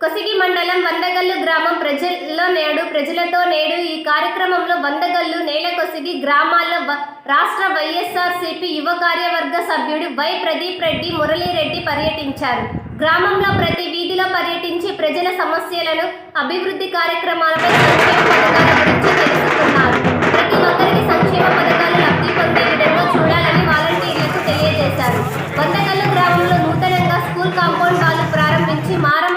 కొసిగి మండలం వందగల్లు గ్రామం ప్రజల్లో నేడు ప్రజలతో నేడు ఈ కార్యక్రమంలో వందగల్లు నేల కొసిగి గ్రామాల్లో వ- రాష్ట్ర వైఎస్ఆర్సీపీ యువ కార్యవర్గ సభ్యుడు వై ప్రదీప్ రెడ్డి మురళీరెడ్డి పర్యటించారు. గ్రామంలో ప్రతి వీధిలో పర్యటించి ప్రజల సమస్యలను అభివృద్ధి కార్యక్రమాలపై సంక్షేమ పథకాల గురించి తెలుసుకున్నారు. ప్రతి ఒక్కరికి సంక్షేమ పథకాలు లబ్ధి పొందే విధంగా చూడాలని వాలంటీర్లకు తెలియజేశారు. వందగల్లు గ్రామంలో నూతనంగా స్కూల్ కాంపౌండ్ వాళ్ళు ప్రారంభించి మారా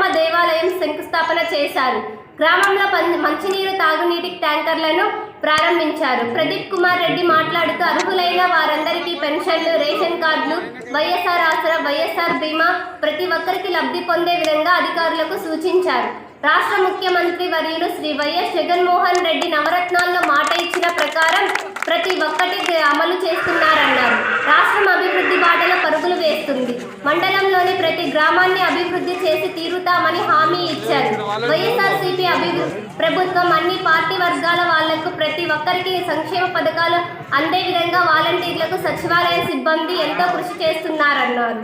శంకుస్థాపన చేశారు. గ్రామంలో పం- మంచినీరు తాగునీటి ట్యాంకర్లను ప్రారంభించారు. ప్రదీప్ కుమార్ రెడ్డి మాట్లాడుతూ అర్హులైన వారందరికీ పెన్షన్లు రేషన్ కార్డులు వైఎస్ఆర్ ఆసరా వైఎస్ఆర్ బీమా ప్రతి ఒక్కరికి లబ్ధి పొందే విధంగా అధికారులకు సూచించారు. రాష్ట్ర ముఖ్యమంత్రి వర్యులు శ్రీ వైఎస్ జగన్మోహన్ రెడ్డి నవరత్నాల్లో మాట ఇచ్చిన ప్రకారం ప్రతి ఒక్కటి అమలు చేస్తున్నారన్నారు. రాష్ట్రం అభివృద్ధి బాటలో పరుగులు వేస్తుంది. మండలం మండలంలోని ప్రతి గ్రామాన్ని అభివృద్ధి చేసి తీరుతామని హామీ ఇచ్చారు. వైఎస్ఆర్సీపీ అభివృద్ధి ప్రభుత్వం అన్ని పార్టీ వర్గాల వాళ్ళకు ప్రతి ఒక్కరికి సంక్షేమ పథకాలు అందే విధంగా వాలంటీర్లకు సచివాలయ సిబ్బంది ఎంతో కృషి చేస్తున్నారన్నారు.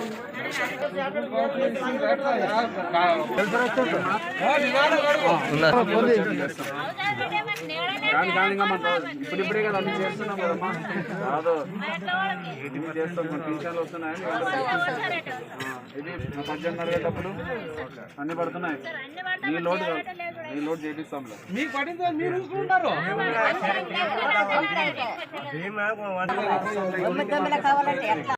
ఇప్పుడిప్పుడే కదా అన్ని చేస్తున్నాం కదమ్మా కాదు ఇది చేస్తాం మన పింఛన్లు వస్తున్నాయని ఇది పద్దెనిమిది అడిగేటప్పుడు అన్ని పడుతున్నాయి నీ లోడ్ నీ లోడ్ చేపిస్తాం మీకు పడింది మీరు చూసుకుంటారు కావాలంటే